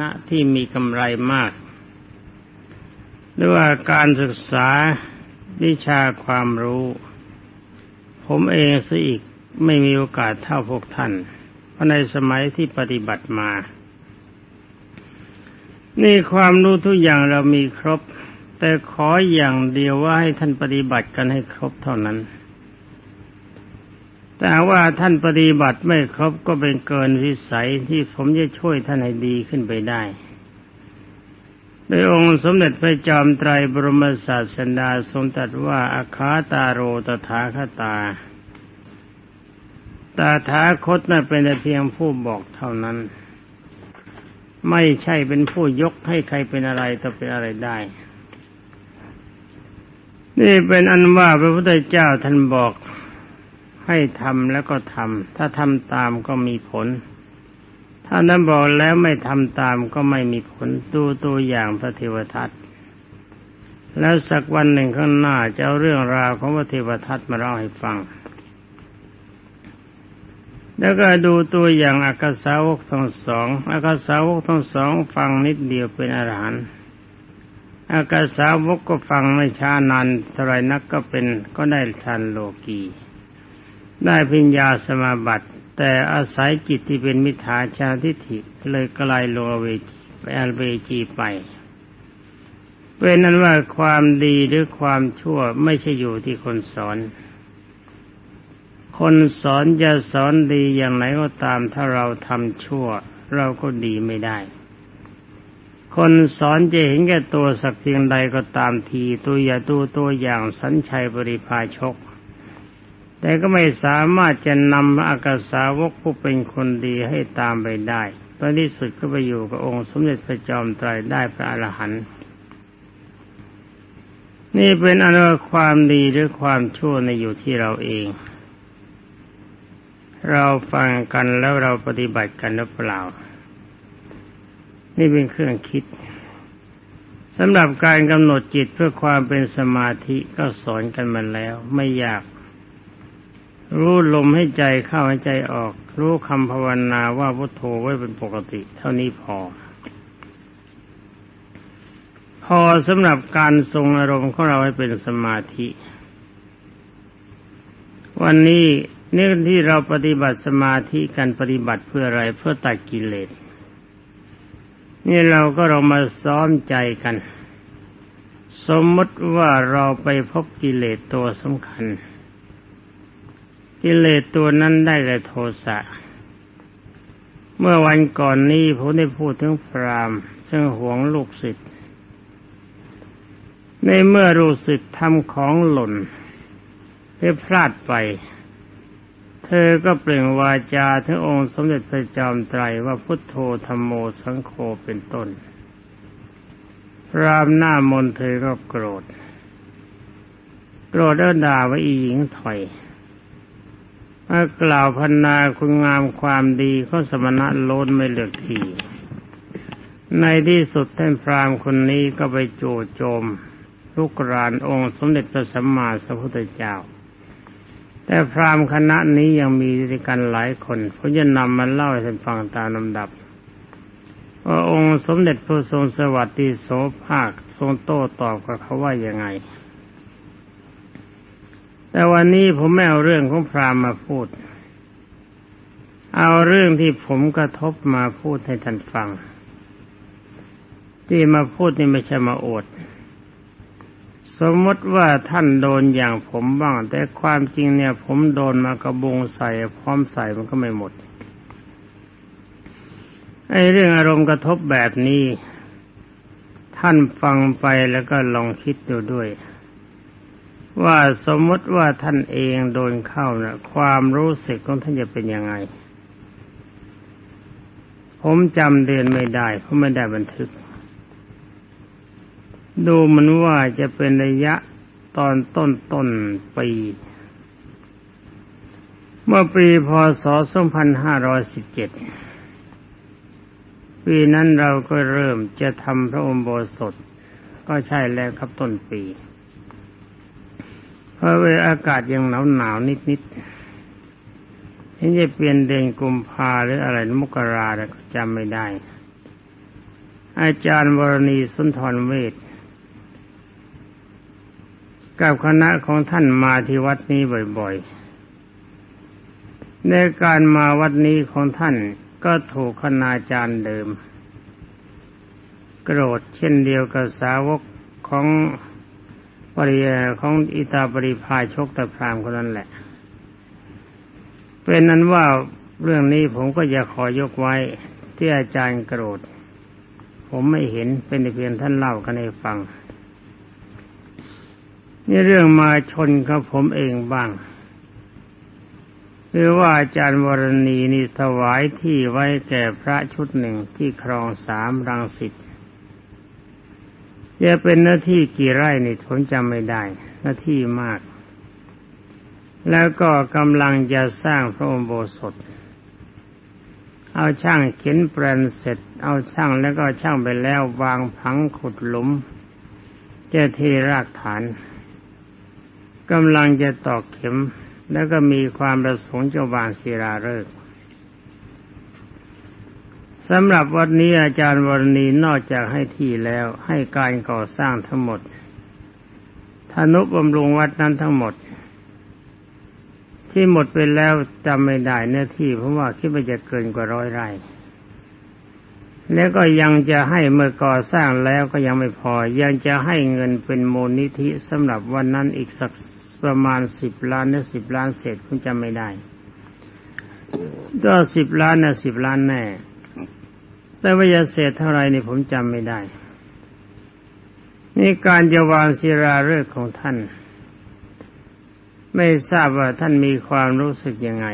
ณที่มีกำไรมากหรือว่าการศึกษาวิชาความรู้ ผมเองซะอีกไม่มีโอกาสเท่าพวกท่าน เพราะในสมัยที่ปฏิบัติมา นี่ความรู้ทุกอย่างเรามีครบ แต่ขออย่างเดียวว่าให้ท่านปฏิบัติกันให้ครบเท่านั้น แต่ว่าท่านปฏิบัติไม่ครบก็เป็นเกินวิสัยที่ผมจะช่วยท่านให้ดีขึ้นไปได้โดยองค์สมเด็จพระจอมไตรบรมศาสดาทรงตรัสว่าอาคาตาโรตถาคตา ตาถาคตนั้นเป็นเพียงผู้บอกเท่านั้น ไม่ใช่เป็นผู้ยกให้ใครเป็นอะไรต่อเป็นอะไรได้ นี่เป็นอันว่าพระพุทธเจ้าท่านบอก ให้ทำแล้วก็ทำถ้าทำตามก็มีผล ถ้านั้นบอกแล้วไม่ทำตามก็ไม่มีผลดูตัวอย่างพระเทวทัตแล้วสักวันหนึ่งข้างหน้าจะเอาเรื่องราวของพระเทวทัตมาเล่าให้ฟัง แล้วก็ดูตัวอย่างอากาสาวกทั้งสองอากาสาวกทั้งสองฟังนิดเดียวเป็นอรหันต์อากาสาวกก็ฟังไม่ช้านานเท่าไรนักก็เป็นก็ได้ทันโลกี ได้พิญญาสมาบัติ แต่อาศัยจิตที่เป็นมิจฉาชาทิฏฐิเลยกลายโลเวไปอัลเวจีไป เป็นนั้นว่าความดีหรือความชั่วไม่ใช่อยู่ที่คนสอน คนสอนจะสอนดีอย่างไหนก็ตามถ้าเราทำชั่ว เราก็ดีไม่ได้คนสอนจะเห็นแก่ตัวสักเพียงใดก็ตามทีตัวอย่าดูตัวอย่างสัญชัยบริพาชก แต่ก็ไม่สามารถจะนำอากาสาวกผู้เป็นคนดีให้ตามไปได้ ตอนที่สุดก็ไปอยู่กับองค์สมเด็จพระจอมไตรได้พระอรหันต์นี่เป็นอนุความดีหรือความชั่วในอยู่ที่เราเอง เราฟังกันแล้วเราปฏิบัติกันหรือเปล่า นี่เป็นเครื่องคิดสำหรับการกำหนดจิตเพื่อความเป็นสมาธิก็สอนกันมาแล้ว ไม่ยาก รู้ลมให้ใจเข้าให้ใจออก รู้คำภาวนาว่าพุทโธไว้เป็นปกติ เท่านี้พอ พอสำหรับการทรงอารมณ์ของเราให้เป็นสมาธิ วันนี้นี่ที่เราปฏิบัติสมาธิกันปฏิบัติเพื่ออะไรเพื่อตัดกิเลสนี่เราก็เรามาซ้อมใจกัน สมมติว่าเราไปพบกิเลสตัวสำคัญ กิเลสตัวนั้นได้แก่โทสะ เมื่อวันก่อนนี้ผมได้พูดถึงพรามซึ่งหวงลูกศิษย์ในเมื่อรู้สึกทำของหล่นไปพลาดไป เธอก็เปล่งวาจาถึงองค์สมเด็จพระจอมไตรว่าพุทโธธรรมโมสังโฆเป็นต้น พรามหน้ามนเธอก็โกรธ โกรธแล้วด่าว่าอีหญิงถอย มากล่าวพันนาคุณงามความดีเขาสมณะโลนไม่เลือกที ในที่สุดท่านพรามคนนี้ก็ไปโจโจมลุกรานองค์สมเด็จพระสัมมาสัมพุทธเจ้า แต่พรามคณะนี้ยังมีด้วยกันหลายคนผมจะนำมาเล่าให้ท่านฟังตามลำดับว่าองค์สมเด็จพระทรงสวัสดีโสภาคทรงโต้ตอบกับเขาว่ายังไง แต่วันนี้ผมไม่เอาเรื่องของพราหมณ์มาพูด เอาเรื่องที่ผมกระทบมาพูดให้ท่านฟัง ที่มาพูดนี่ไม่ใช่มาโอด สมมติว่าท่านโดนอย่างผมบ้าง แต่ความจริงเนี่ย ผมโดนมากระบุงใส่พร้อมใส่มันก็ไม่หมดไอ้เรื่องอารมณ์กระทบแบบนี้ ท่านฟังไปแล้วก็ลองคิดดูด้วย ว่าสมมติว่าท่านเองโดนเข้านะความรู้สึกของท่านจะเป็นยังไง ผมจำเดือนไม่ได้ เพราะไม่ได้บันทึก ดูมันว่าจะเป็นระยะตอนต้นต้นปี เมื่อปีพศ 2517 ปีนั้นเราก็เริ่มจะทำพระอมโบสถ ก็ใช่แล้วครับต้นปี เพราะเวลาอากาศยังหนาวหนาวนิดนิดเห็นจะเปลี่ยนเดือนกุมภาหรืออะไรมกราแล้วก็จำไม่ได้ อาจารย์วรณีสุนทรเวทกับคณะของท่านมาที่วัดนี้บ่อยๆ ในการมาวัดนี้ของท่านก็ถูกคณาจารย์เดิม โกรธเช่นเดียวกับสาวกของ ปริยของอิตาปริพาชกตะพรามคนนั้นแหละ เป็นนั้นว่าเรื่องนี้ผมก็จะขอยกไว้ที่อาจารย์โกรธ ผมไม่เห็นเป็นเพียงท่านเล่ากันให้ฟัง นี่เรื่องมาชนกับผมเองบ้างคือว่าอาจารย์วรณีนี่ถวายที่ไว้แก่พระชุดหนึ่งที่ครองสามรังสิต จะเป็นหน้าที่กี่ไร่นี่ผมจำไม่ได้ หน้าที่มาก แล้วก็กำลังจะสร้างพระอุโบสถเอาช่างเข็นแปลนเสร็จ เอาช่างแล้วก็ช่างไปแล้ววางผังขุดหลุมจะเทรากฐานกำลังจะตอกเข็ม แล้วก็มีความประสงค์จะวางศิลาฤกษ์ สำหรับวัดนี้อาจารย์วรณีนอกจากให้ที่แล้วให้การก่อสร้างทั้งหมดธนุบำรุงวัดนั้นทั้งหมด ที่หมดไปแล้วจำไม่ได้เนื้อที่เพราะว่าคิดว่าจะเกินกว่าร้อยไร่ แล้วก็ยังจะให้เมื่อก่อสร้างแล้วก็ยังไม่พอ ยังจะให้เงินเป็นมูลนิธิสำหรับวันนั้นอีกสักประมาณสิบล้านหรือสิบล้านเศษคุณจำไม่ได้ก็สิบล้านนะสิบล้านแน่ แต่ว่าจะเศษเท่าไรนี่ผมจำไม่ได้นี่การจะวางศิราฤกษ์ของท่าน ไม่ทราบว่าท่านมีความรู้สึกยังไง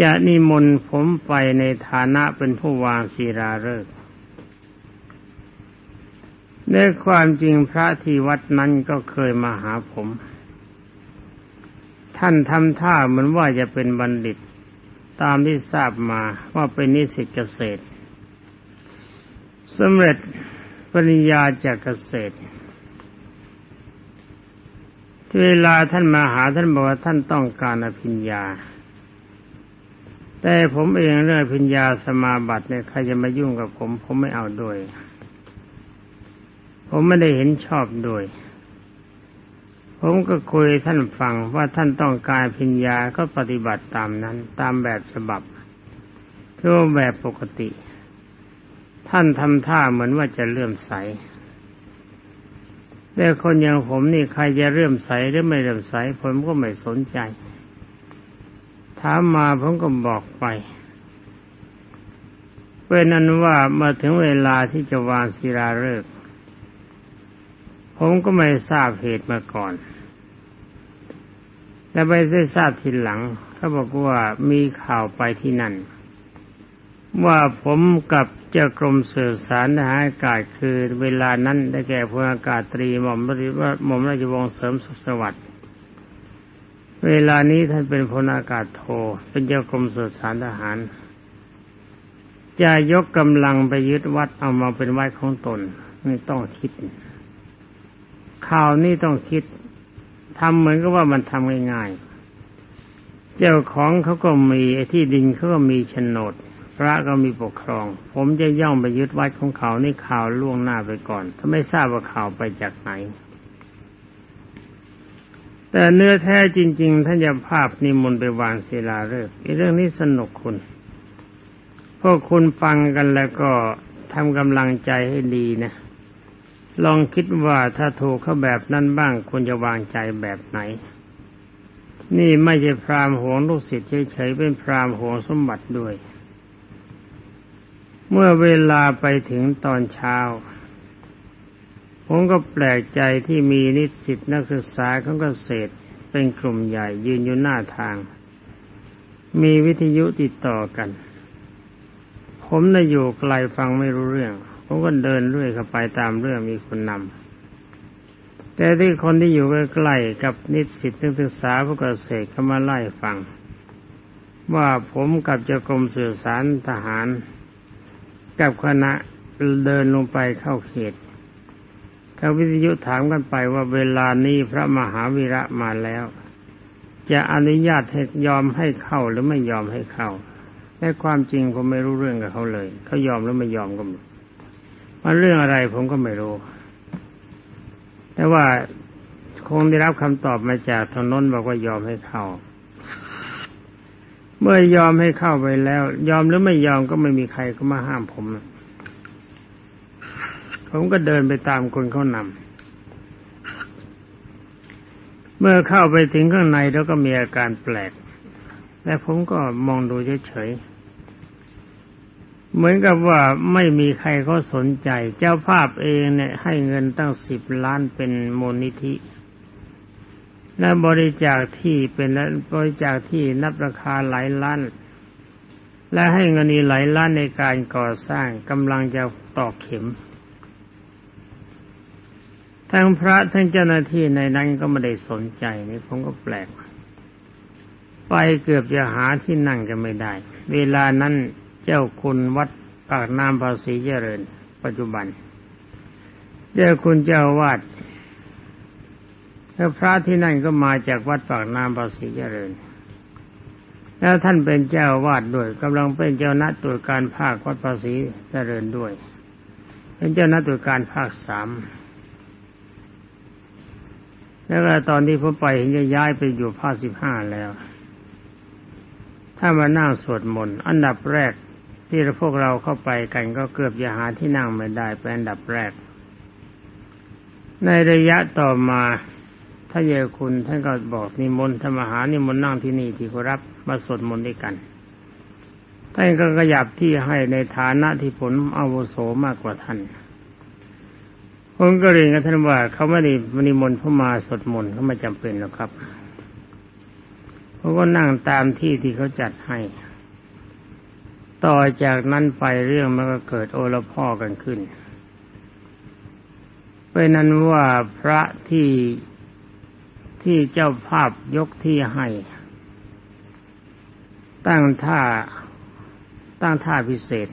จะนิมนต์ผมไปในฐานะเป็นผู้วางศิราฤกษ์ในความจริงพระที่วัดนั้นก็เคยมาหาผม ท่านทำท่าเหมือนว่าจะเป็นบัณฑิต ตามที่ทราบมาว่าเป็นนิสิตเกษตรสำเร็จปริญญาจากเกษตร เวลาท่านมาหาท่านบอกว่าท่านต้องการอภิญญา แต่ผมเองเรื่องพิญญาสมาบัติเนี่ยใครจะมายุ่งกับผม ผมไม่เอาด้วย ผมไม่ได้เห็นชอบด้วย ผมก็คุยท่านฟังว่าท่านต้องการพิญญาก็ปฏิบัติตามนั้น ตามแบบฉบับคือแบบปกติ ท่านทำท่าเหมือนว่าจะเลื่อมใสแต่คนอย่างผมนี่ใครจะเลื่อมใสหรือไม่เลื่อมใส ผมก็ไม่สนใจ ถามมาผมก็บอกไปเป็นนั้นว่ามาถึงเวลาที่จะวางศิลาฤกษ์ผมก็ไม่ทราบเหตุมาก่อน และไปได้ทราบทีหลังเขาบอกว่ามีข่าวไปที่นั่น ว่าผมกับเจ้ากรมสื่อสารทหารอากาศคือเวลานั้นได้แก่พลอากาศตรีหม่อมราชหม่อมราชวงศ์เสริมสุขสวัสดิ์เวลานี้ท่านเป็นพลอากาศโทเป็นเจ้ากรมสื่อสารทหารจะยกกำลังไปยึดวัดเอามาเป็นวัดของตนไม่ต้องคิดข่าวนี้ต้องคิด ทำเหมือนกับว่ามันทำง่ายๆเจ้าของเขาก็มีที่ดินเขาก็มีโฉนด พระก็มีปกครอง ผมจะย่องไปยึดวัดของเขานี่ข่าวล่วงหน้าไปก่อนถ้าไม่ทราบว่าข่าวไปจากไหน แต่เนื้อแท้จริง ๆ ท่านจะภาพนิมนต์ไปวางศิลาฤกษ์เรื่องนี้สนุกคุณพวกคุณฟังกันแล้วก็ทำกำลังใจให้ดีนะ ลองคิดว่าถ้าถูกเขาแบบนั้นบ้างควรจะวางใจแบบไหน นี่ไม่ใช่พรามหวงลูกศิษย์เฉยๆเป็นพรามหวงสมบัติด้วย เมื่อเวลาไปถึงตอนเช้า ผมก็แปลกใจที่มีนิสิตนักศึกษาของเกษตรเป็นกลุ่มใหญ่ยืนอยู่หน้าทาง มีวิทยุติดต่อกัน ผมน่ะอยู่ไกลฟังไม่รู้เรื่อง ผมก็เดินเรื่อยเข้าไปตามเรื่องมีคนนำแต่ที่คนที่อยู่ใกล้ๆกับนิสิตนักศึกษาผู้เกษตรเขามาไล่ฟัง ว่าผมกับเจ้ากรมสื่อสารทหาร กับคณะเดินลงไปเข้าเขตเขาวิทยุถามกันไปว่าเวลานี้พระมหาวีระมาแล้ว จะอนุญาตให้ยอมให้เข้าหรือไม่ยอมให้เข้าแต่ความจริงผมไม่รู้เรื่องกับเขาเลย เขายอมหรือไม่ยอมก็ไม่รู้ มันเรื่องอะไรผมก็ไม่รู้ แต่ว่าคงได้รับคำตอบมาจากทางน้นบอกว่ายอมให้เข้า เมื่อยอมให้เข้าไปแล้ว ยอมหรือไม่ยอมก็ไม่มีใครก็มาห้ามผม ผมก็เดินไปตามคนเขานำเมื่อเข้าไปถึงข้างในแล้วก็มีอาการแปลก และผมก็มองดูเฉยๆ เหมือนกับว่าไม่มีใครเขาสนใจ เจ้าภาพเองเนี่ยให้เงินตั้งสิบล้านเป็นมูลนิธิ และบริจาคที่เป็นบริจาคที่นับราคาหลายล้าน และให้เงินอีหลายล้านในการก่อสร้างกำลังจะตอกเข็ม ทั้งพระทั้งเจ้าหน้าที่ในนั้นก็ไม่ได้สนใจนี่ผมก็แปลก ไปเกือบจะหาที่นั่งกันไม่ได้ เวลานั้น เจ้าคุณวัดปากน้ำภาษีเจริญ ปัจจุบัน เจ้าคุณเจ้าวาดแล้วพระที่นั่นก็มาจากวัดปากน้ำภาษีเจริญ แล้วท่านเป็นเจ้าวาดด้วยกำลังเป็นเจ้าหน้าตรวจการภาควัดภาษีเจริญด้วย เป็นเจ้าหน้าตรวจการภาคสามแล้วก็ตอนที่ผมไปเห็นย้ายไปอยู่ภาคสิบห้าแล้ว ถ้ามานั่งสวดมนต์อันดับแรก ที่พวกเราเข้าไปกันก็เกือบจะหาที่นั่งไม่ได้เป็นอันดับแรก ในระยะต่อมาถ้าเยคุณท่านก็บอกนิมนต์ธรรมหานิมนต์นั่งที่นี่ที่ขอรับมาสวดมนต์ด้วยกันท่านก็ขยับที่ให้ในฐานะที่ผลอาวุโสมากกว่าท่านผมก็เรียนกับท่านว่าเขาไม่ได้มนิมนต์เขามาสวดมนต์เขาไม่จำเป็นหรอกครับเขาก็นั่งตามที่ที่เขาจัดให้ ต่อจากนั้นไปเรื่องมันก็เกิดโอละพ่อกันขึ้นเป็นนั้นว่าพระที่ที่เจ้าภาพยกที่ให้ ตั้งท่าตั้งท่าพิเศษ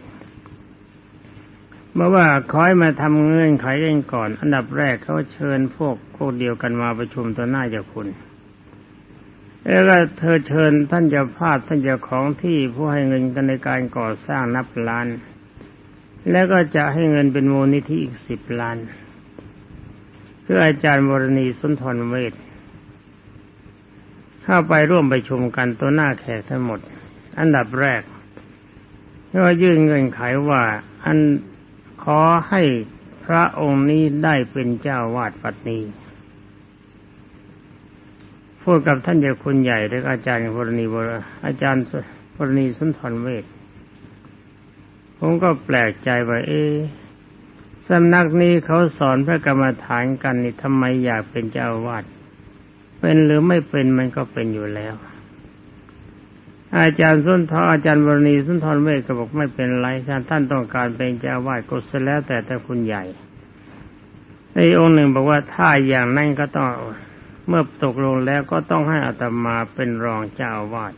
เมื่อว่าคอยมาทำเงื่อนไขเองก่อน อันดับแรกเขาเชิญพวกพวกเดียวกันมาประชุมต่อหน้าเจ้าคุณ แล้วก็เธอเชิญท่านเจ้าภาพท่านเจ้าของที่ผู้ให้เงินกันในการก่อสร้างนับล้าน แล้วก็จะให้เงินเป็นมูลนิธิอีกสิบล้าน เพื่ออาจารย์วรณีสุนทรเวทเข้าไปร่วมประชุมกันตัวหน้าแขกทั้งหมด อันดับแรกก็ยื่นเงื่อนไขว่าอันขอให้พระองค์นี้ได้เป็นเจ้าวาดปัตนี พูดกับท่านเจ้าคุณใหญ่และอาจารย์พรณีบรอาจารย์พรณีสุนทรเวทผมก็แปลกใจว่าเอ๊สำนักนี้เขาสอนพระกรรมฐานกันนี่ทำไมอยากเป็นเจ้าวาดเป็นหรือไม่เป็นมันก็เป็นอยู่แล้ว อาจารย์สุนทรอาจารย์วรณีสุนทรเวทก็บอกไม่เป็นไรท่านท่านต้องการเป็นเจ้าวาดก็เสียแล้วแต่แต่คุณใหญ่ในองค์หนึ่งบอกว่าถ้าอย่างนั้นก็ต้อง เมื่อตกลงแล้วก็ต้องให้อัตมาเป็นรองเจ้าวาด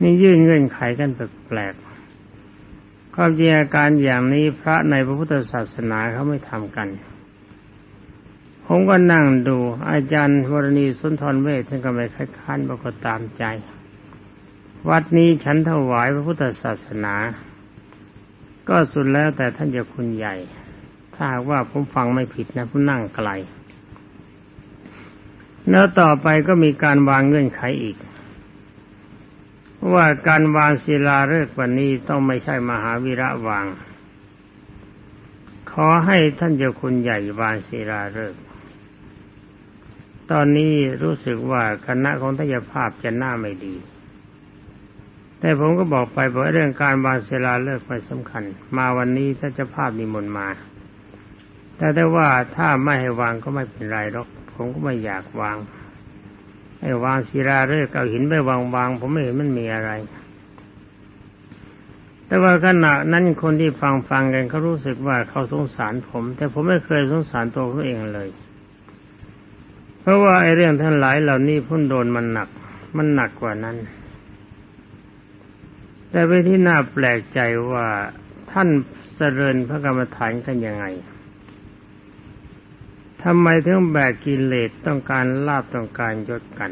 นี่ยื่นเงื่อนไขกันแปลกๆความจริงอาการอย่างนี้พระในพระพุทธศาสนาเขาไม่ทำกัน ผมก็นั่งดูอาจารย์วรณีสุนทรเวทท่านก็ไม่คัดค้านบอกก็ตามใจ วัดนี้ฉันถวายพระพุทธศาสนา ก็สุดแล้วแต่ท่านจะคุณใหญ่ ถ้าว่าผมฟังไม่ผิดนะผมนั่งไกล แล้วต่อไปก็มีการวางเงื่อนไขอีก ว่าการวางศิลาฤกษ์วันนี้ต้องไม่ใช่มหาวิระวาง ขอให้ท่านเจ้าคุณใหญ่วางศิลาฤกษ์ตอนนี้รู้สึกว่าคณะของทายภาพจะหน้าไม่ดี แต่ผมก็บอกไปบอกเรื่องการวางเสลาเลิกไม่สำคัญ มาวันนี้ถ้าจะภาพนิมนต์มา แต่ได้ว่าถ้าไม่ให้วางก็ไม่เป็นไรหรอก ผมก็ไม่อยากวางให้วางศิลาเลิกเอาหินไปวางวางผมไม่เห็นมันมีอะไร แต่ว่าขณะนั้นคนที่ฟังฟังกันเขารู้สึกว่าเขาสงสารผม แต่ผมไม่เคยสงสารตัวเขาเองเลย เพราะว่าไอ้เรื่องท่านหลายเหล่านี้พุ่นโดนมันหนัก มันหนักกว่านั้น แต่ไปที่น่าแปลกใจว่าท่านเสริญพระกรรมฐานกันยังไง ทำไมถึงแบกกิเลสต้องการลาบต้องการยศกัน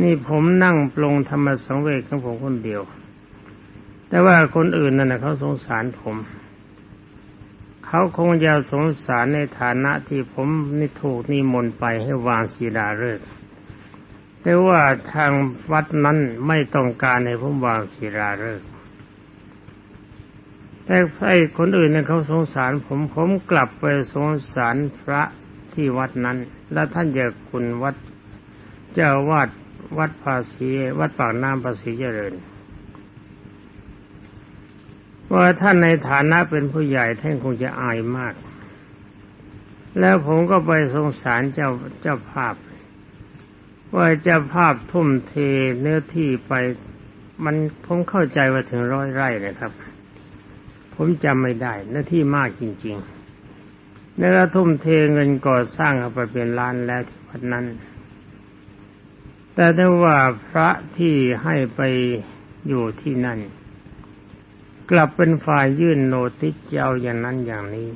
นี่ผมนั่งปรงธรรมสังเวชของผมคนเดียว แต่ว่าคนอื่นนั่นนะเขาสงสารผม เขาคงจะสงสารในฐานะที่ผมนี่ถูกนิมนต์ไปให้วางศีลาฤกษ์แต่ว่าทางวัดนั้นไม่ต้องการให้ผมวางศีลาฤกษ์ แต่ไอ้คนอื่นเนี่ยเขาสงสาร ผมผมกลับไปสงสารพระที่วัดนั้น แล้วท่านเจาคุณวัดเจ้าวาดวัดภาษีวัดปากน้ำภาษีเจริญว่าท่านในฐานะเป็นผู้ใหญ่ท่านคงจะอายมาก แล้วผมก็ไปสงสารเจ้าเจ้าภาพ ว่าเจ้าภาพทุ่มเทเนื้อที่ไป มันผมเข้าใจว่าถึงร้อยไร่นะครับ ผมจำไม่ได้เนื้อที่มากจริงๆแล้วก็ทุ่มเทเงินก่อสร้างเอาไปเป็นล้านแล้วที่วัดนั้น แต่ถ้าว่าพระที่ให้ไปอยู่ที่นั่น กลับเป็นฝ่ายยื่นโนติสเจ้าอย่างนั้นอย่างนี้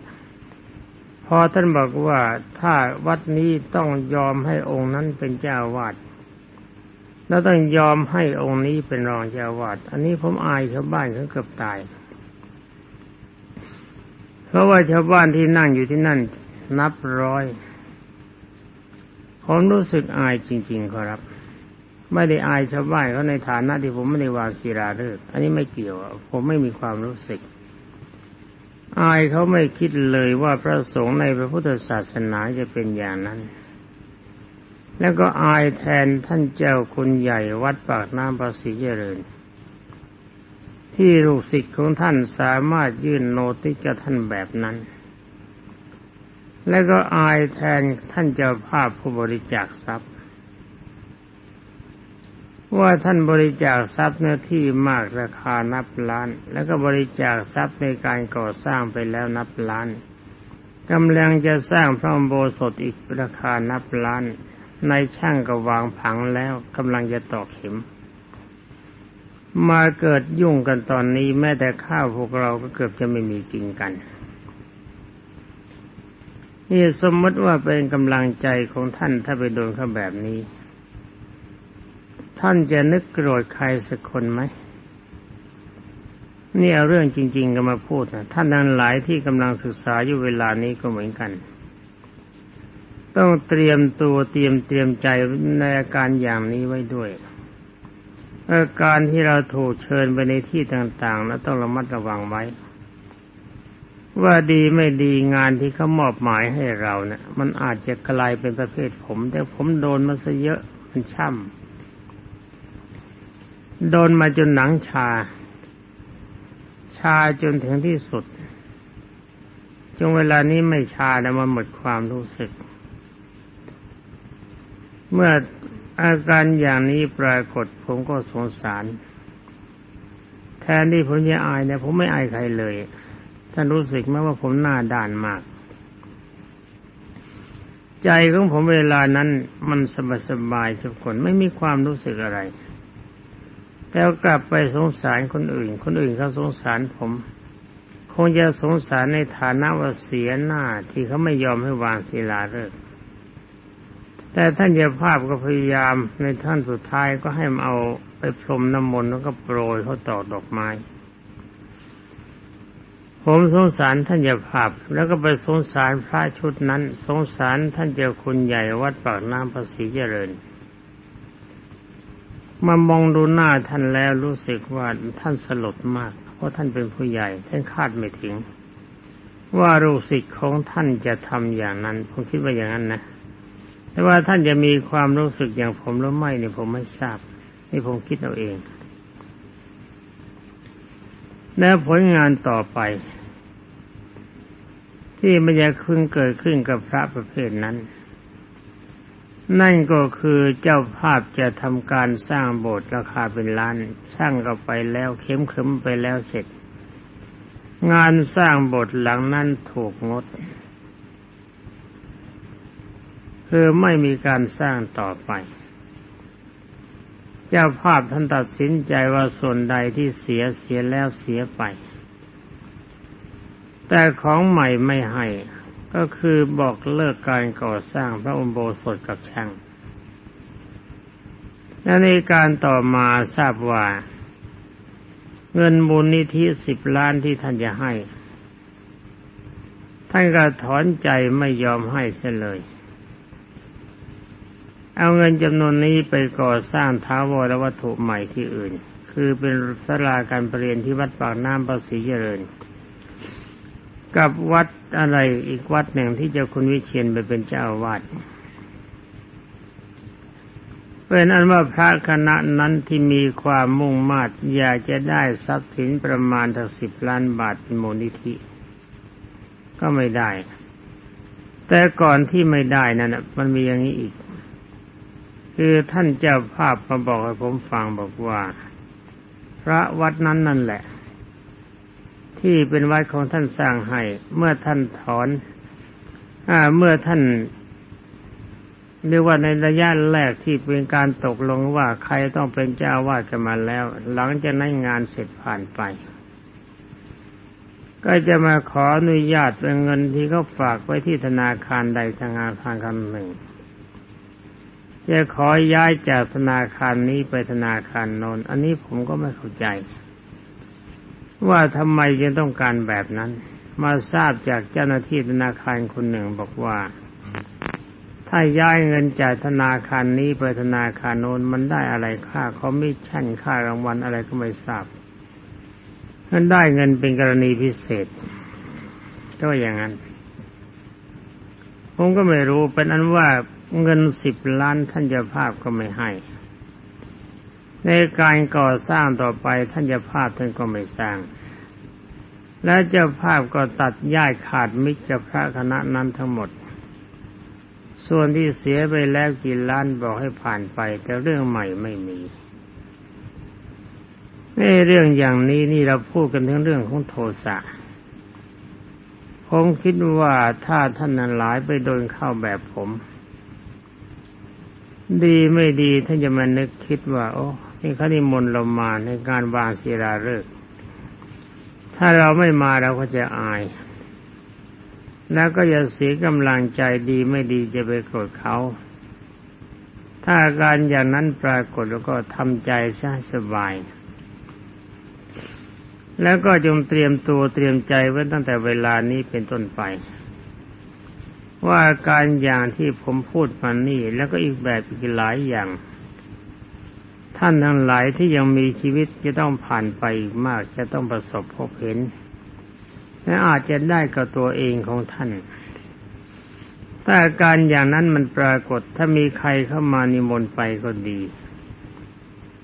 พอท่านบอกว่าถ้าวัดนี้ต้องยอมให้องค์นั้นเป็นเจ้าวาดแล้วต้องยอมให้องค์นี้เป็นรองเจ้าวาด อันนี้ผมอายชาวบ้านเขาเกือบตาย เพราะว่าชาวบ้านที่นั่งอยู่ที่นั่น นับร้อยผมรู้สึกอายจริง ๆ ครับไม่ได้อายชาวบ้านเขาในฐานะที่ผมไม่ได้วางศีราฤกษ์อันนี้ไม่เกี่ยวผมไม่มีความรู้สึก อายเขาไม่คิดเลยว่าพระสงฆ์ในพระพุทธศาสนาจะเป็นอย่างนั้น แล้วก็อายแทนท่านเจ้าคุณใหญ่วัดปากน้ำภาษีเจริญ ที่ลูกศิษย์ของท่านสามารถยื่นโนติกับท่านแบบนั้น แล้วก็อายแทนท่านเจ้าภาพผู้บริจาคทรัพย์ ว่าท่านบริจาคทรัพย์เนื้อที่มากราคานับล้าน แล้วก็บริจาคทรัพย์ในการก่อสร้างไปแล้วนับล้านกำลังจะสร้างพระโบสถอีกราคานับล้าน ในช่างก็วางผังแล้วกำลังจะตอกเข็ม มาเกิดยุ่งกันตอนนี้แม้แต่ข้าวพวกเราก็เกือบจะไม่มีกินกัน นี่สมมติว่าเป็นกำลังใจของท่านถ้าไปโดนเขาแบบนี้ ท่านจะนึกโกรธใครสักคนไหมนี่เอาเรื่องจริง ๆกันมาพูดนะท่านนั้นหลายที่กำลังศึกษาอยู่เวลานี้ก็เหมือนกัน ต้องเตรียมตัวเตรียมเตรียมใจในอาการอย่างนี้ไว้ด้วย อาการที่เราถูกเชิญไปในที่ต่างๆแล้วต้องระมัดระวังไว้ ว่าดีไม่ดีงานที่เขามอบหมายให้เราเนะี่ย มันอาจจะกลายเป็นประเภทผม แต่ผมโดนมาซะเยอะมันช่ำโดนมาจนหนังชา ชาจนถึงที่สุดจงเวลานี้ไม่ชาแล้วมันหมดความรู้สึก เมื่อ อาการอย่างนี้ปรากฏผมก็สงสาร แทนที่ผมจะอายเนี่ยผมไม่อายใครเลยท่านรู้สึกไหมว่าผมหน้าด่านมาก ใจของผมเวลานั้นมันสบายสบายทุกคนไม่มีความรู้สึกอะไรแล้วกลับไปสงสารคนอื่น คนอื่นเขาสงสารผม คงจะสงสารในฐานะว่าเสียหน้าที่เขาไม่ยอมให้วางศิลาฤกษ์ แต่ท่านเจ้าภาพก็พยายามในท่านสุดท้ายก็ให้มาเอาไปพรมน้ำมนต์แล้วก็โปรยเขาตอกดอกไม้ ผมสงสารท่านเจ้าภาพ แล้วก็ไปสงสารพระชุดนั้น สงสารท่านเจ้าคุณใหญ่วัดปากน้ำภาษีเจริญมามองดูหน้าท่านแล้วรู้สึกว่าท่านสลดมาก เพราะท่านเป็นผู้ใหญ่ท่านคาดไม่ถึง ว่าลูกศิษย์ของท่านจะทำอย่างนั้น ผมคิดว่าอย่างนั้นนะ แต่ว่าท่านจะมีความรู้สึกอย่างผมหรือไม่เนี่ยผมไม่ทราบนี่ผมคิดเอาเอง แล้วผลงานต่อไป ที่มันจะคึงเกิดขึ้นกับพระประเภทนั้น นั่นก็คือเจ้าภาพจะทำการสร้างโบสถ์ราคาเป็นล้านช่างก็ไปแล้วเข้มขึ้มไปแล้วเสร็จ งานสร้างโบสถ์หลังนั้นถูกงด คือไม่มีการสร้างต่อไป เจ้าภาพท่านตัดสินใจว่าส่วนใดที่เสียเสียแล้วเสียไป แต่ของใหม่ไม่ให้ ก็คือบอกเลิกการก่อสร้างพระอุโบสถกับช่างและในการต่อมาทราบว่า เงินมูลนิธิสิบล้านที่ท่านจะให้ ท่านก็ถอนใจไม่ยอมให้เสียเลย เอาเงินจำนวนนี้ไปก่อสร้างท้าวรวัตถุใหม่ที่อื่น คือเป็นสลาการเประเรียนที่วัดปากน้ำประสีเจริญ กับวัดอะไรอีกวัดหนึ่งที่เจ้าคุณวิเชียนไปเป็นเจ้าอาวาสเป็นอันว่าพระคณะนั้นที่มีความมุ่งมา่อยากจะได้ทรัพย์สินประมาณถึงสิบล้านบาทเป็นมูลนิธิ ก็ไม่ได้ แต่ก่อนที่ไม่ได้นั่นมันมีอย่างนี้อีก คือท่านเจ้าภาพมาบอกให้ผมฟังบอกว่า พระวัดนั้นนั่นแหละ ที่เป็นวัดของท่านสร้างให้ เมื่อท่านถอนอเมื่อท่านเรียกว่าในระยะแรกที่เป็นการตกลงว่าใครต้องเป็นเจ้าวาดกันมาแล้ว หลังจากนั้นงานเสร็จผ่านไป ก็จะมาขออนุญาตเป็นเงินที่เขาฝากไว้ที่ธนาคารใดธนาคารคำหนึ่ง จะขอย้ายจากธนาคารนี้ไปธนาคารโน้นอันนี้ผมก็ไม่เข้าใจ ว่าทำไมจึงต้องการแบบนั้น มาทราบจากเจ้าหน้าที่ธนาคารคนหนึ่งบอกว่า ถ้าย้ายเงินจากธนาคารนี้ไปธนาคารโน้นมันได้อะไรค่าคอมมิชชั่นค่ารางวัลอะไรก็ไม่ทราบมันได้เงินเป็นกรณีพิเศษ ก็อย่างนั้น ผมก็ไม่รู้เป็นอันว่า เงินสิบล้านท่านจะภาพก็ไม่ให้ ในการก่อสร้างต่อไปท่านจะภาพท่านก็ไม่สร้าง และเจ้าภาพก็ตัดย่ายขาดมิจฉาพระคณะนั้นทั้งหมด ส่วนที่เสียไปแล้วกี่ล้านบอกให้ผ่านไปแต่เรื่องใหม่ไม่มีในเรื่องอย่างนี้นี่เราพูดกันถึงเรื่องของโทสะผมคิดว่าถ้าท่านนั้นหลายไปโดนเข้าแบบผม ดีไม่ดีท่านจะมานึกคิดว่า โอ้นี่เขานิมนต์เรามาในการวางศีลาฤกษ์ถ้าเราไม่มาเราก็จะอาย แล้วก็อย่าเสียกำลังใจดีไม่ดีจะไปโกรธเขา ถ้าอาการอย่างนั้นปรากฏแล้วก็ทำใจซะสบาย แล้วก็จงเตรียมตัวเตรียมใจไว้ตั้งแต่เวลานี้เป็นต้นไป ว่าการอย่างที่ผมพูดมานี่ แล้วก็อีกแบบอีกหลายอย่าง ท่านทั้งหลายที่ยังมีชีวิตจะต้องผ่านไปอีกมากจะต้องประสบพบเห็นและอาจจะได้กับตัวเองของท่านถ้าอาการอย่างนั้นมันปรากฏถ้ามีใครเข้ามานิมนต์ไปก็ดี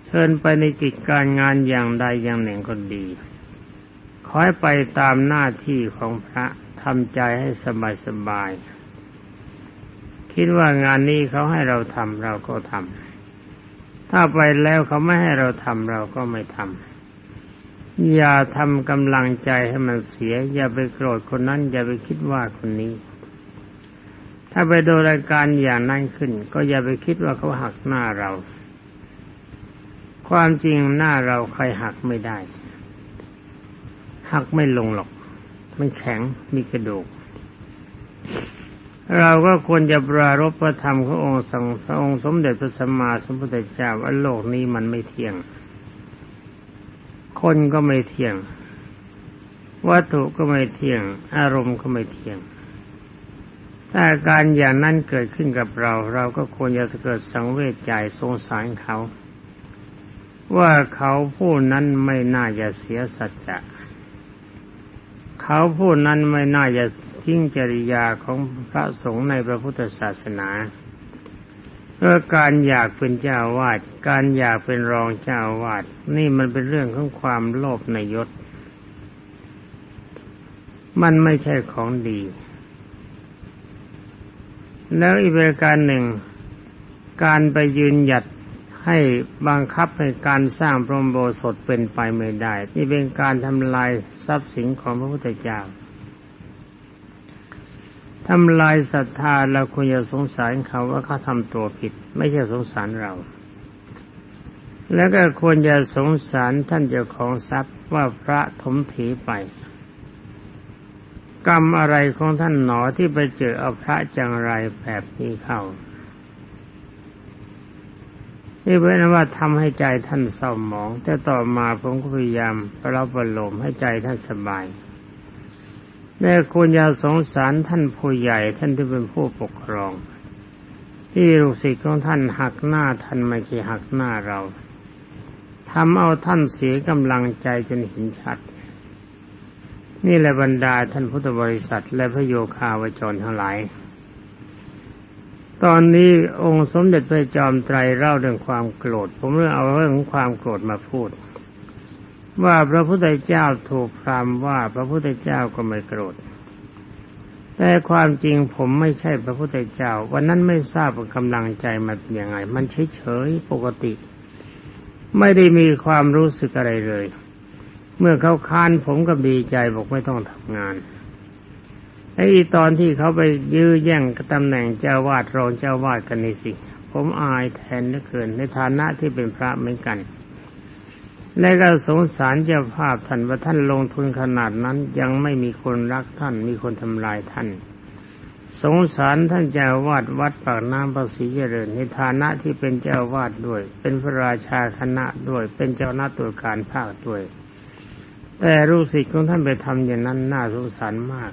เชิญไปในกิจการงานอย่างใดอย่างหนึ่งก็ดีขอให้ไปตามหน้าที่ของพระทำใจให้สบายสบาย คิดว่างานนี้เขาให้เราทำเราก็ทำถ้าไปแล้วเขาไม่ให้เราทำเราก็ไม่ทำอย่าทำกำลังใจให้มันเสีย อย่าไปโกรธคนนั้น อย่าไปคิดว่าคนนี้ ถ้าไปโดนรายการอย่างนั้นขึ้น ก็อย่าไปคิดว่าเขาหักหน้าเรา ความจริงหน้าเราใครหักไม่ได้ หักไม่ลงหรอก มันแข็งมีกระดูก เราก็ควรจะปรารบพระธรรมขององค์สังพระองค์สมเด็จพระสัมมาสัมพุทธเจ้าว่าโลกนี้มันไม่เที่ยง คนก็ไม่เที่ยง วัตถุก็ไม่เที่ยง อารมณ์ก็ไม่เที่ยง ถ้าการอย่างนั้นเกิดขึ้นกับเรา เราก็ควรจะเกิดสังเวชใจสงสารเขา ว่าเขาผู้นั้นไม่น่าจะเสียสัจจะเขาผู้นั้นไม่น่าจะ ทิ้งจริยาของพระสงฆ์ในพระพุทธศาสนาเพื่อการอยากเป็นเจ้าวาดการอยากเป็นรองเจ้าวาดนี่มันเป็นเรื่องของความโลภในยศ มันไม่ใช่ของดี แล้วอีกประการหนึ่ง การไปยืนหยัดให้บังคับให้การสร้างพรหมโบสถเป็นไปไม่ได้ นี่เป็นการทำลายทรัพย์สินของพระพุทธเจ้า ทำลายศรัทธาเราควรจะสงสารเขาว่าเขาทำตัวผิด ไม่ใช่สงสารเรา แล้วก็ควรจะสงสารท่านเจ้าของทรัพย์ว่าพระถมถีไป กรรมอะไรของท่านหนอที่ไปเจอเอาพระจังไรแบบนี้เข้านี่เป็นว่าทำให้ใจท่านเศร้าหมอง แต่ต่อมาผมก็พยายามประลบประโลมให้ใจท่านสบาย แต่คุณยาสงสารท่านผู้ใหญ่ท่านที่เป็นผู้ปกครอง ที่ลูกศิษย์ของท่านหักหน้าท่านไม่ใช่หักหน้าเราทำเอาท่านเสียกำลังใจจนห็นชัด นี่แหละบรรดาท่านพุทธบริษัท และพระโยคาวจรทั้งหลาย ตอนนี้องค์สมเด็จพระจอมไตรเล่าเรื่องความโกรธ ผมเรื่องเอาเรื่องของความโกรธมาพูด ว่าพระพุทธเจ้าถูกพรามว่าพระพุทธเจ้าก็ไม่โกรธ แต่ความจริงผมไม่ใช่พระพุทธเจ้า วันนั้นไม่ทราบว่ากำลังใจมันเป็นยังไง มันเฉยๆปกติ ไม่ได้มีความรู้สึกอะไรเลย เมื่อเขาค้านผมก็ดีใจบอกไม่ต้องทำงานไอ้ตอนที่เขาไปยื้อแย่งตำแหน่งเจ้าวาดรองเจ้าวาดกันนี่สิ ผมอายแทนเหลือเกินในฐานะที่เป็นพระเหมือนกัน และก็สงสารเจ้าภาพท่านว่าท่านลงทุนขนาดนั้นยังไม่มีคนรักท่านมีคนทำลายท่าน สงสารท่านเจ้าวาดวัดปากน้ำภาษีเจริญในฐานะที่เป็นเจ้าวาดด้วย เป็นพระราชาคณะด้วย เป็นเจ้าหน้าตัวการภาคด้วย แต่รู้สิทธิ์ของท่านไปทำอย่างนั้นน่าสงสารมาก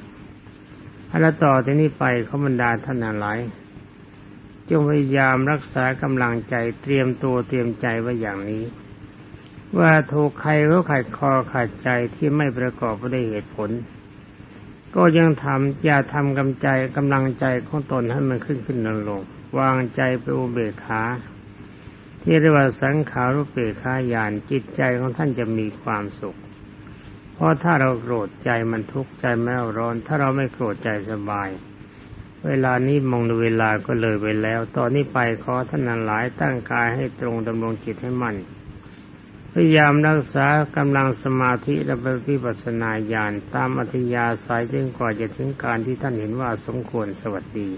แล้วต่อที่นี้ไปเขาบรรดาท่านหลายจงพยายามรักษากำลังใจเตรียมตัวเตรียมใจไว้อย่างนี้ ว่าถูกใครก็ขัดคอขัดใจที่ไม่ประกอบด้วยเหตุผล ก็ยังทำอย่าทำกำใจกำลังใจของตนให้มันขึ้นขึ้นลงลงวางใจไปอุเบกขาที่เรียกว่าสังขารุเปกขาญาณจิตใจของท่านจะมีความสุข เพราะถ้าเราโกรธใจมันทุกข์ใจไม่ร้อน ถ้าเราไม่โกรธใจสบาย เวลานี้มองดูเวลาก็เลยไปแล้ว ตอนนี้ไปขอท่านหลายตั้งกายให้ตรงดำรงจิตให้มั่น พยายามรักษากำลังสมาธิและปฏิปัสสนาญาณตามอัธยาศัยจนกว่าจะถึงการที่ท่านเห็นว่าสมควรสวัสดี